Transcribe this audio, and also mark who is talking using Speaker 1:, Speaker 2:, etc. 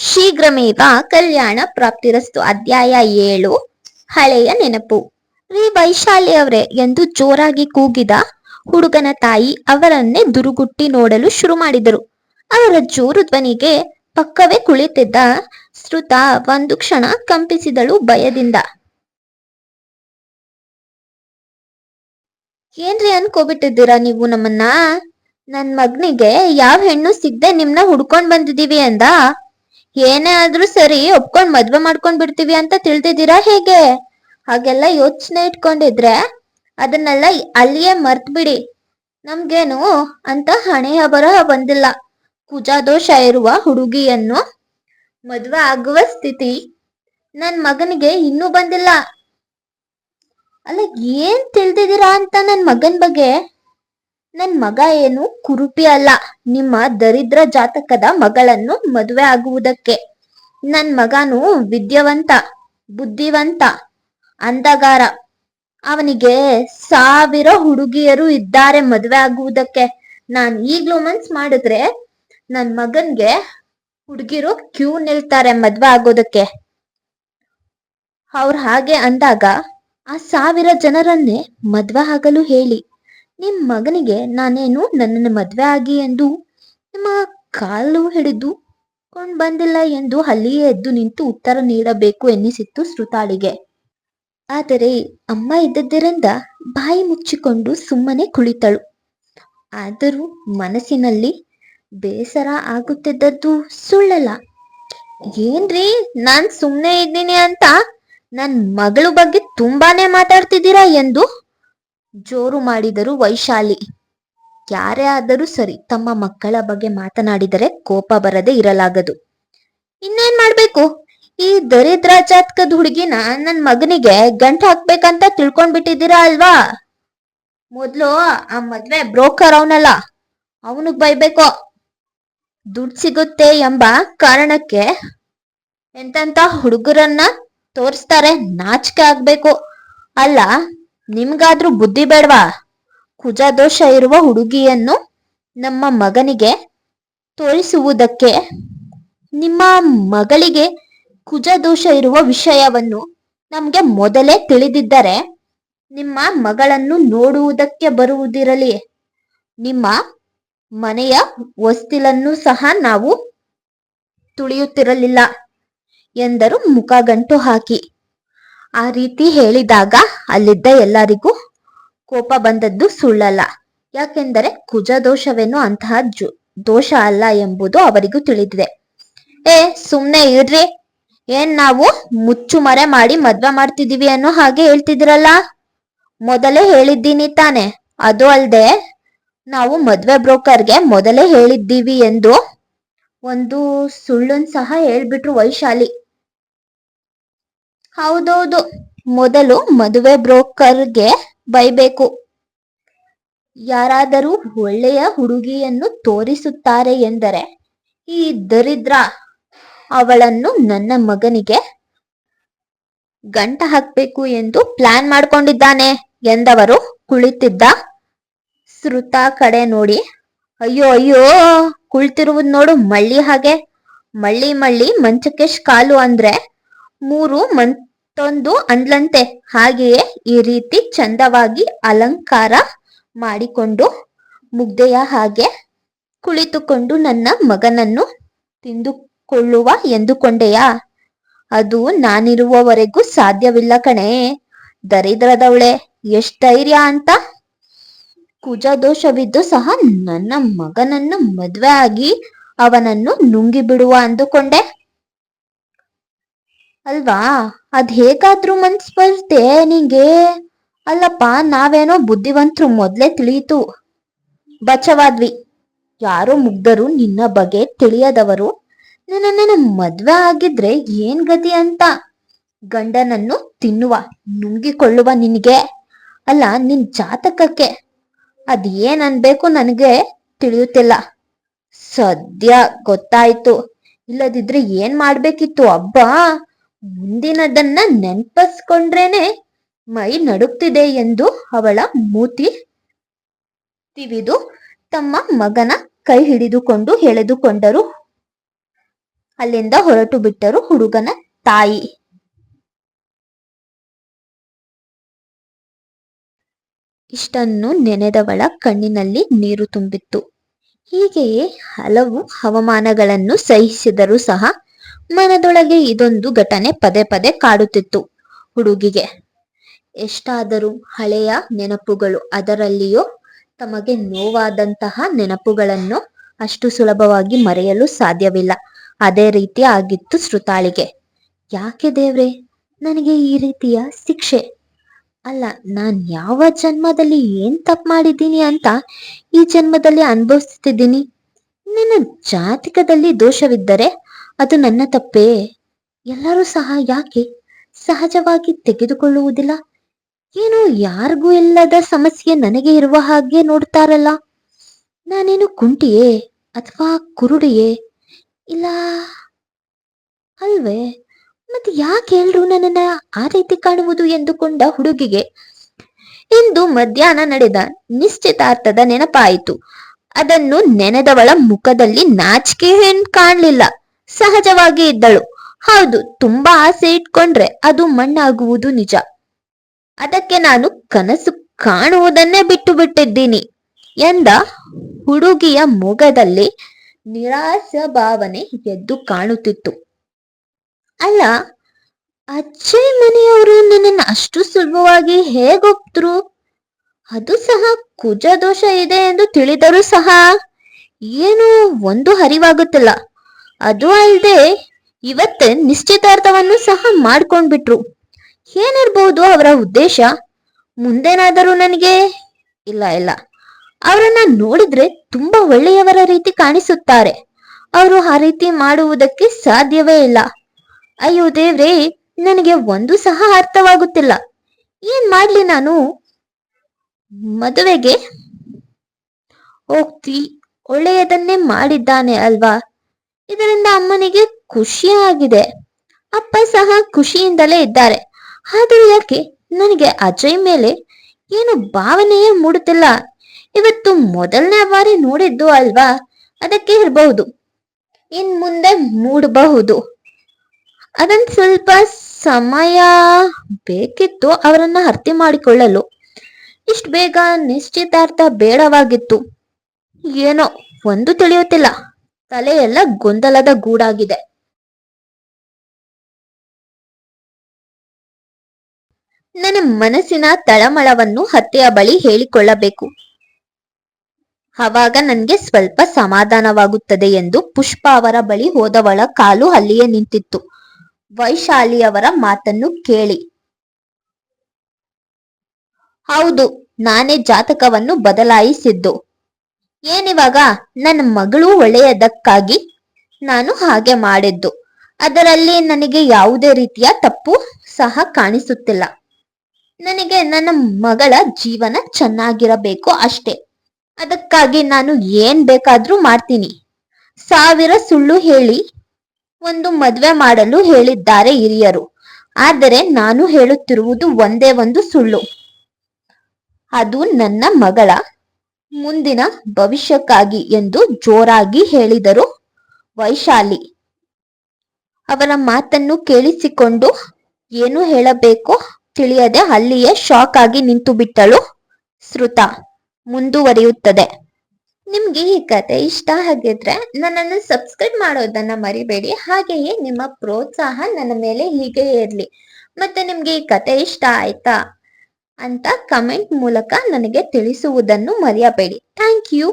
Speaker 1: ಶೀಘ್ರಮೇವ ಕಲ್ಯಾಣ ಪ್ರಾಪ್ತಿರಸ್ತು ಅಧ್ಯಾಯ ಏಳು. ಹಳೆಯ ನೆನಪು. ರೀ ವೈಶಾಲಿ ಅವರೇ ಎಂದು ಜೋರಾಗಿ ಕೂಗಿದ ಹುಡುಗನ ತಾಯಿ ಅವರನ್ನೇ ದುರುಗುಟ್ಟಿ ನೋಡಲು ಶುರು ಮಾಡಿದರು. ಅವರ ಜೋರು ಧ್ವನಿಗೆ ಪಕ್ಕವೇ ಕುಳಿತಿದ್ದ ಶ್ರುತ ಒಂದು ಕ್ಷಣ ಕಂಪಿಸಿದಳು ಭಯದಿಂದ. ಏನ್ರಿ ಅನ್ಕೋಬಿಟ್ಟಿದ್ದೀರಾ ನೀವು ನಮ್ಮನ್ನ? ನನ್ ಮಗನಿಗೆ ಯಾವ ಹೆಣ್ಣು ಸಿಗ್ದೆ ನಿಮ್ನ ಹುಡ್ಕೊಂಡ್ ಬಂದಿದೀವಿ ಅಂದ? ಏನೇ ಆದ್ರೂ ಸರಿ ಒಪ್ಕೊಂಡ್ ಮದ್ವೆ ಮಾಡ್ಕೊಂಡ್ ಬಿಡ್ತೀವಿ ಅಂತ ತಿಳ್ದಿದ್ದೀರಾ ಹೇಗೆ? ಹಾಗೆಲ್ಲ ಯೋಚನೆ ಇಟ್ಕೊಂಡಿದ್ರೆ ಅದನ್ನೆಲ್ಲ ಅಲ್ಲಿಯೇ ಮರ್ತ್ ಬಿಡಿ ನಮ್ಗೇನು ಅಂತ ಹಣೆಯ ಬರಹ ಬಂದಿಲ್ಲ. ಕುಜಾದೋಷ ಇರುವ ಹುಡುಗಿಯನ್ನು ಮದ್ವೆ ಆಗುವ ಸ್ಥಿತಿ ನನ್ ಮಗನಿಗೆ ಇನ್ನೂ ಬಂದಿಲ್ಲ. ಅಲ್ಲ ಏನ್ ತಿಳ್ದಿದ್ದೀರಾ ಅಂತ ನನ್ ಮಗನ್ ಬಗ್ಗೆ? ನನ್ ಮಗ ಏನು ಕುರುಪಿ ಅಲ್ಲ, ನಿಮ್ಮ ದರಿದ್ರ ಜಾತಕದ ಮಗಳನ್ನು ಮದುವೆ ಆಗುವುದಕ್ಕೆ. ನನ್ ಮಗನು ವಿದ್ಯಾವಂತ, ಬುದ್ಧಿವಂತ ಅಂದಗಾರ ಅವನಿಗೆ ಸಾವಿರ ಹುಡುಗಿಯರು ಇದ್ದಾರೆ ಮದುವೆ ಆಗುವುದಕ್ಕೆ. ನಾನ್ ಈಗ್ಲೂ ಮನ್ಸ್ ಮಾಡಿದ್ರೆ ನನ್ ಮಗನ್ಗೆ ಹುಡುಗಿರು ಕ್ಯೂ ನಿಲ್ತಾರೆ ಮದ್ವೆ ಆಗೋದಕ್ಕೆ. ಅವ್ರ ಹಾಗೆ ಅಂದಾಗ ಆ ಸಾವಿರ ಜನರನ್ನೇ ಮದ್ವೆ ಆಗಲು ಹೇಳಿ. ನಿಮ್ ಮಗನಿಗೆ ನಾನೇನು ನನ್ನನ್ನು ಮದ್ವೆ ಆಗಿ ಎಂದು ನಿಮ್ಮ ಕಾಲು ಹಿಡಿದು ಕೊಂಡು ಬಂದಿಲ್ಲ ಎಂದು ಅಲ್ಲಿಯೇ ಎದ್ದು ನಿಂತು ಉತ್ತರ ನೀಡಬೇಕು ಎನ್ನಿಸಿತ್ತು ಶ್ರುತಾಳಿಗೆ. ಆದರೆ ಅಮ್ಮ ಇದ್ದದ್ದರಿಂದ ಬಾಯಿ ಮುಚ್ಚಿಕೊಂಡು ಸುಮ್ಮನೆ ಕುಳಿತಳು. ಆದರೂ ಮನಸ್ಸಿನಲ್ಲಿ ಬೇಸರ ಆಗುತ್ತಿದ್ದದ್ದು ಸುಳ್ಳಲ್ಲ. ಏನ್ರಿ ನಾನ್ ಸುಮ್ಮನೆ ಇದ್ದೀನಿ ಅಂತ ನನ್ ಮಗಳು ಬಗ್ಗೆ ತುಂಬಾನೇ ಮಾತಾಡ್ತಿದ್ದೀರಾ ಎಂದು ಜೋರು ಮಾಡಿದರು ವೈಶಾಲಿ. ಯಾರೇ ಆದರೂ ಸರಿ, ತಮ್ಮ ಮಕ್ಕಳ ಬಗ್ಗೆ ಮಾತನಾಡಿದರೆ ಕೋಪ ಬರದೆ ಇರಲಾಗದು. ಇನ್ನೇನ್ ಮಾಡ್ಬೇಕು? ಈ ದರಿದ್ರ ಜಾತಕದ ಹುಡುಗಿನ ನನ್ ಮಗನಿಗೆ ಗಂಟು ಹಾಕ್ಬೇಕಂತ ತಿಳ್ಕೊಂಡ್ಬಿಟ್ಟಿದ್ದೀರಾ ಅಲ್ವಾ? ಮೊದ್ಲು ಆ ಮದ್ವೆ ಬ್ರೋಕರ್ ಅವನಲ್ಲ, ಅವನಿಗ್ ಬೈಬೇಕು. ದುಡ್ಡು ಸಿಗುತ್ತೆ ಎಂಬ ಕಾರಣಕ್ಕೆ ಎಂತ ಹುಡುಗರನ್ನ ತೋರಿಸ್ತಾರೆ ನಾಚಿಕೆ ಆಗ್ಬೇಕು. ಅಲ್ಲ ನಿಮ್ಗಾದ್ರೂ ಬುದ್ಧಿ ಬೇಡ್ವಾ? ಕುಜದೋಷ ಇರುವ ಹುಡುಗಿಯನ್ನು ನಮ್ಮ ಮಗನಿಗೆ ತೋರಿಸುವುದಕ್ಕೆ ನಿಮ್ಮ ಮಗಳಿಗೆ ಕುಜದೋಷ ಇರುವ ವಿಷಯವನ್ನು ನಮ್ಗೆ ಮೊದಲೇ ತಿಳಿದಿದ್ದರೆ ನಿಮ್ಮ ಮಗಳನ್ನು ನೋಡುವುದಕ್ಕೆ ಬರುವುದಿರಲಿ. ನಿಮ್ಮ ಮನೆಯ ವಸ್ತಿಲನ್ನು ಸಹ ನಾವು ತುಳಿಯುತ್ತಿರಲಿಲ್ಲ ಎಂದರು ಮುಖಗಂಟು ಹಾಕಿ. ಆ ರೀತಿ ಹೇಳಿದಾಗ ಅಲ್ಲಿದ್ದ ಎಲ್ಲರಿಗೂ ಕೋಪ ಬಂದದ್ದು ಸುಳ್ಳಲ್ಲ. ಯಾಕೆಂದರೆ ಕುಜ ದೋಷವೇನು ಅಂತಹ ದೋಷ ಅಲ್ಲ ಎಂಬುದು ಅವರಿಗೂ ತಿಳಿದಿದೆ. ಏ, ಸುಮ್ನೆ ಇರ್ರಿ. ಏನ್ ನಾವು ಮುಚ್ಚು ಮರೆ ಮಾಡಿ ಮದ್ವೆ ಮಾಡ್ತಿದೀವಿ ಅನ್ನೋ ಹಾಗೆ ಹೇಳ್ತಿದ್ರಲ್ಲ ಮೊದಲೇ ಹೇಳಿದ್ದೀನಿ ತಾನೆ. ಅದು ಅಲ್ಲದೆ ನಾವು ಮದ್ವೆ ಬ್ರೋಕರ್ಗೆ ಮೊದಲೇ ಹೇಳಿದ್ದೀವಿ ಎಂದು ಒಂದು ಸುಳ್ಳನ್ ಸಹ ಹೇಳ್ಬಿಟ್ರು ವೈಶಾಲಿ. ಹೌದೌದು. ಮೊದಲು ಮದುವೆ ಬ್ರೋಕರ್ಗೆ ಬೈಬೇಕು. ಯಾರಾದರೂ ಒಳ್ಳೆಯ ಹುಡುಗಿಯನ್ನು ತೋರಿಸುತ್ತಾರೆ ಎಂದರೆ, ಈ ದರಿದ್ರ ಅವಳನ್ನು ನನ್ನ ಮಗನಿಗೆ ಗಂಟ ಹಾಕ್ಬೇಕು ಎಂದು ಪ್ಲಾನ್ ಮಾಡ್ಕೊಂಡಿದ್ದಾನೆ ಎಂದವರು ಕುಳಿತಿದ್ದ ಶ್ರುತ ಕಡೆ ನೋಡಿ. ಅಯ್ಯೋ ಅಯ್ಯೋ, ಕುಳಿತಿರುವುದು ನೋಡು ಮಳ್ಳಿ ಹಾಗೆ. ಮಳ್ಳಿ ಮಳ್ಳಿ ಮಂಚಕ್ಕೆ ಕಾಲು ಅಂದ್ರೆ ಮೂರು ಮಂತೊಂದು ಅಂದ್ಲಂತೆ. ಹಾಗೆಯೇ ಈ ರೀತಿ ಚಂದವಾಗಿ ಅಲಂಕಾರ ಮಾಡಿಕೊಂಡು ಮುಗ್ದೆಯ ಹಾಗೆ ಕುಳಿತುಕೊಂಡು ನನ್ನ ಮಗನನ್ನು ತಿಂದುಕೊಳ್ಳುವ ಎಂದುಕೊಂಡೆಯಾ? ಅದು ನಾನಿರುವವರೆಗೂ ಸಾಧ್ಯವಿಲ್ಲ ಕಣೆ. ದರಿದ್ರದವಳೆ ಎಷ್ಟೈರ್ಯ ಅಂತ. ಕುಜದೋಷವಿದ್ದು ಸಹ ನನ್ನ ಮಗನನ್ನು ಮದ್ವೆ ಆಗಿ ಅವನನ್ನು ನುಂಗಿ ಬಿಡುವ ಅಂದುಕೊಂಡೆ. ಅಲ್ವಾ? ಅದ್ ಹೇಗಾದ್ರೂ ಬರ್ತೆ ನಿಂಗೆ? ಅಲ್ಲಪ್ಪ, ನಾವೇನೋ ಬುದ್ಧಿವಂತರು ಮೊದ್ಲೇ ತಿಳಿಯಿತು. ಬಚವಾದ್ವಿ. ಯಾರೋ ಮುಗ್ಧರು ನಿನ್ನ ಬಗ್ಗೆ ತಿಳಿಯದವರು. ನನ್ನ ಮದ್ವೆ ಆಗಿದ್ರೆ ಏನ್ ಗತಿ ಅಂತ. ಗಂಡನನ್ನು ತಿನ್ನುವ, ನುಂಗಿಕೊಳ್ಳುವ ನಿನಗೆ. ಅಲ್ಲ, ನಿನ್ ಜಾತಕಕ್ಕೆ. ಅದ್ ಏನ್ ಅನ್ಬೇಕು ನನಗೆ ತಿಳಿಯುತ್ತಿಲ್ಲ. ಸದ್ಯ ಗೊತ್ತಾಯ್ತು. ಇಲ್ಲದಿದ್ರೆ ಏನ್ ಮಾಡ್ಬೇಕಿತ್ತು, ಅಬ್ಬಾ? ಮುಂದಿನದನ್ನ ನೆನ್ಪಸ್ಕೊಂಡ್ರೇನೆ ಮೈ ನಡುಕ್ತಿದೆ ಎಂದು ಅವಳ ಮೂತಿ ತಿವಿದು ತಮ್ಮ ಮಗನ ಕೈ ಹಿಡಿದುಕೊಂಡು ಎಳೆದುಕೊಂಡರು. ಅಲ್ಲಿಂದ ಹೊರಟು ಬಿಟ್ಟರು ಹುಡುಗನ ತಾಯಿ. ಇಷ್ಟನ್ನು ನೆನೆದವಳ ಕಣ್ಣಿನಲ್ಲಿ ನೀರು ತುಂಬಿತ್ತು. ಹೀಗೆಯೇ ಹಲವು ಹವಾಮಾನಗಳನ್ನು ಸಹಿಸಿದರೂ ಸಹ ಮನದೊಳಗೆ ಇದೊಂದು ಘಟನೆ ಪದೇ ಪದೇ ಕಾಡುತ್ತಿತ್ತು. ಹುಡುಗಿಗೆ ಎಷ್ಟಾದರೂ ಹಳೆಯ ನೆನಪುಗಳು ಅದರಲ್ಲಿಯೂ ತಮಗೆ ನೋವಾದಂತಹ ನೆನಪುಗಳನ್ನು ಅಷ್ಟು ಸುಲಭವಾಗಿ ಮರೆಯಲು ಸಾಧ್ಯವಿಲ್ಲ. ಅದೇ ರೀತಿ ಆಗಿತ್ತು ಶ್ರುತಾಳಿಗೆ ಯಾಕೆ ದೇವ್ರೆ, ನನಗೆ ಈ ರೀತಿಯ ಶಿಕ್ಷೆ? ಅಲ್ಲ, ನಾನ್ ಯಾವ ಜನ್ಮದಲ್ಲಿ ಏನ್ ತಪ್ಪು ಮಾಡಿದ್ದೀನಿ ಅಂತ ಈ ಜನ್ಮದಲ್ಲಿ ಅನುಭವಿಸ್ತಿದ್ದೀನಿ. ನನ್ನ ಜಾತಿಕದಲ್ಲಿ ದೋಷವಿದ್ದರೆ ಅದು ನನ್ನ ತಪ್ಪೇ? ಎಲ್ಲರೂ ಸಹ ಯಾಕೆ ಸಹಜವಾಗಿ ತೆಗೆದುಕೊಳ್ಳುವುದಿಲ್ಲ? ಏನು ಯಾರಿಗೂ ಇಲ್ಲದ ಸಮಸ್ಯೆ ನನಗೆ ಇರುವ ಹಾಗೆ ನೋಡ್ತಾರಲ್ಲ? ನಾನೇನು ಕುಂಟಿಯೇ ಅಥವಾ ಕುರುಡಿಯೇ? ಇಲ್ಲ. ಅಲ್ವೇ? ಮತ್ತೆ ಯಾಕೆ ಎಲ್ರು ನನ್ನನ್ನ ಆ ರೀತಿ ಕಾಣುವುದು ಎಂದುಕೊಂಡ ಹುಡುಗಿಗೆ? ಇಂದು ಮಧ್ಯಾಹ್ನ ನಡೆದ ನಿಶ್ಚಿತಾರ್ಥದ ನೆನಪಾಯಿತು. ಅದನ್ನು ನೆನೆದವಳ ಮುಖದಲ್ಲಿ ನಾಚಿಕೆ ಕಾಣಲಿಲ್ಲ ಕಾಣ್ಲಿಲ್ಲ. ಸಹಜವಾಗಿ ಇದ್ದಳು. ಹೌದು, ತುಂಬಾ ಆಸೆ ಇಟ್ಕೊಂಡ್ರೆ ಅದು ಮಣ್ಣಾಗುವುದು ನಿಜ. ಅದಕ್ಕೆ ನಾನು ಕನಸು ಕಾಣುವುದನ್ನೇ ಬಿಟ್ಟು ಬಿಟ್ಟಿದ್ದೀನಿ ಎಂದ ಹುಡುಗಿಯ ಮೊಗದಲ್ಲಿ ನಿರಾಸ ಭಾವನೆ ಎದ್ದು ಕಾಣುತ್ತಿತ್ತು. ಅಲ್ಲ ಅಜ್ಜಯ್ ಮನೆಯವರು ನನ್ನನ್ನು ಅಷ್ಟು ಸುಲಭವಾಗಿ ಹೇಗೊಪ್ತರು? ಅದು ಸಹ ಕುಜ ದೋಷ ಇದೆ ಎಂದು ತಿಳಿದರೂ ಸಹ ಏನು? ಒಂದು ಹರಿವಾಗುತ್ತಿಲ್ಲ. ಅದು ಅಲ್ಲದೆ ಇವತ್ತೇ ನಿಶ್ಚಿತಾರ್ಥವನ್ನು ಸಹ ಮಾಡ್ಕೊಂಡ್ಬಿಟ್ರು. ಏನಿರ್ಬಹುದು ಅವರ ಉದ್ದೇಶ? ಮುಂದೇನಾದರೂ ನನಗೆ? ಇಲ್ಲ ಇಲ್ಲ. ಅವರನ್ನ ನೋಡಿದ್ರೆ ತುಂಬಾ ಒಳ್ಳೆಯವರ ರೀತಿ ಕಾಣಿಸುತ್ತಾರೆ. ಅವರು ಆ ರೀತಿ ಮಾಡುವುದಕ್ಕೆ ಸಾಧ್ಯವೇ ಇಲ್ಲ. ಅಯ್ಯೋ ದೇವ್ರೇ, ನನಗೆ ಒಂದು ಸಹ ಅರ್ಥವಾಗುತ್ತಿಲ್ಲ. ಏನ್ ಮಾಡ್ಲಿ ನಾನು? ಮದುವೆಗೆ ಹೋಗ್ತಿ, ಒಳ್ಳೆಯದನ್ನೇ ಮಾಡಿದ್ದಾನೆ ಅಲ್ವಾ? ಇದರಿಂದ ಅಮ್ಮನಿಗೆ ಖುಷಿಯಾಗಿದೆ. ಅಪ್ಪ ಸಹ ಖುಷಿಯಿಂದಲೇ ಇದ್ದಾರೆ. ಆದರೆ ಯಾಕೆ? ನನಗೆ ಅಜಯ್ ಮೇಲೆ ಏನು ಭಾವನೆಯೇ ಮೂಡುತ್ತಿಲ್ಲ. ಇವತ್ತು ಮೊದಲನೇ ಬಾರಿ ನೋಡಿದ್ದು ಅಲ್ವಾ? ಅದಕ್ಕೆ ಇರಬಹುದು. ಇನ್ ಮುಂದೆ ಮೂಡಬಹುದು. ಅದನ್ ಸ್ವಲ್ಪ ಸಮಯ ಬೇಕಿತ್ತು ಅವರನ್ನ ಅರ್ಥ ಮಾಡಿಕೊಳ್ಳಲು. ಇಷ್ಟು ಬೇಗ ನಿಶ್ಚಿತಾರ್ಥ ಬೇಡವಾಗಿತ್ತು. ಏನೋ ಒಂದು ತಿಳಿಯುತ್ತಿಲ್ಲ. ತಲೆಯೆಲ್ಲ ಗೊಂದಲದ ಗೂಡಾಗಿದೆ. ನನ್ನ ಮನಸ್ಸಿನ ತಳಮಳವನ್ನು ಹತ್ತೆಯ ಬಳಿ ಹೇಳಿಕೊಳ್ಳಬೇಕು. ಆವಾಗ ನನಗೆ ಸ್ವಲ್ಪ ಸಮಾಧಾನವಾಗುತ್ತದೆ ಎಂದು ಪುಷ್ಪ ಅವರ ಬಳಿ ಹೋದವಳ ಕಾಲು ಅಲ್ಲಿಯೇ ನಿಂತಿತ್ತು. ವೈಶಾಲಿಯವರ ಮಾತನ್ನು ಕೇಳಿ. ಹೌದು, ನಾನೇ ಜಾತಕವನ್ನು ಬದಲಾಯಿಸಿದ್ದು. ಏನಿವಾಗ? ನನ್ನ ಮಗಳು ಒಳ್ಳೆಯದಕ್ಕಾಗಿ ನಾನು ಹಾಗೆ ಮಾಡಿದ್ದು. ಅದರಲ್ಲಿ ನನಗೆ ಯಾವುದೇ ರೀತಿಯ ತಪ್ಪು ಸಹ ಕಾಣಿಸುತ್ತಿಲ್ಲ. ನನಗೆ ನನ್ನ ಮಗಳ ಜೀವನ ಚೆನ್ನಾಗಿರಬೇಕು ಅಷ್ಟೇ. ಅದಕ್ಕಾಗಿ ನಾನು ಏನ್ ಬೇಕಾದ್ರೂ ಮಾಡ್ತೀನಿ. ಸಾವಿರ ಸುಳ್ಳು ಹೇಳಿ, ಒಂದು ಮದ್ವೆ ಮಾಡಲು ಹೇಳಿದ್ದಾರೆ ಹಿರಿಯರು. ಆದರೆ ನಾನು ಹೇಳುತ್ತಿರುವುದು ಒಂದೇ ಒಂದು ಸುಳ್ಳು. ಅದು ನನ್ನ ಮಗಳ ಮುಂದಿನ ಭವಿಷ್ಯಕ್ಕಾಗಿ ಎಂದು ಜೋರಾಗಿ ಹೇಳಿದರು ವೈಶಾಲಿ. ಅವರ ಮಾತನ್ನು ಕೇಳಿಸಿಕೊಂಡು ಏನು ಹೇಳಬೇಕು ತಿಳಿಯದೆ ಅಲ್ಲಿಯೇ ಶಾಕ್ ಆಗಿ ನಿಂತು ಬಿಟ್ಟಳು ಶ್ರುತ. ಮುಂದುವರಿಯುತ್ತದೆ. ನಿಮ್ಗೆ ಈ ಕತೆ ಇಷ್ಟ ಆಗಿದ್ರೆ ನನ್ನನ್ನು ಸಬ್ಸ್ಕ್ರೈಬ್ ಮಾಡೋದನ್ನ ಮರಿಬೇಡಿ. ಹಾಗೆಯೇ ನಿಮ್ಮ ಪ್ರೋತ್ಸಾಹ ನನ್ನ ಮೇಲೆ ಹೀಗೆ ಇರಲಿ. ಮತ್ತೆ ನಿಮ್ಗೆ ಈ ಕತೆ ಇಷ್ಟ ಆಯ್ತಾ? ಅಂತ ಕಮೆಂಟ್ ಮೂಲಕ ನನಗೆ ತಿಳಿಸುವುದನ್ನು ಮರೆಯಬೇಡಿ. Thank you.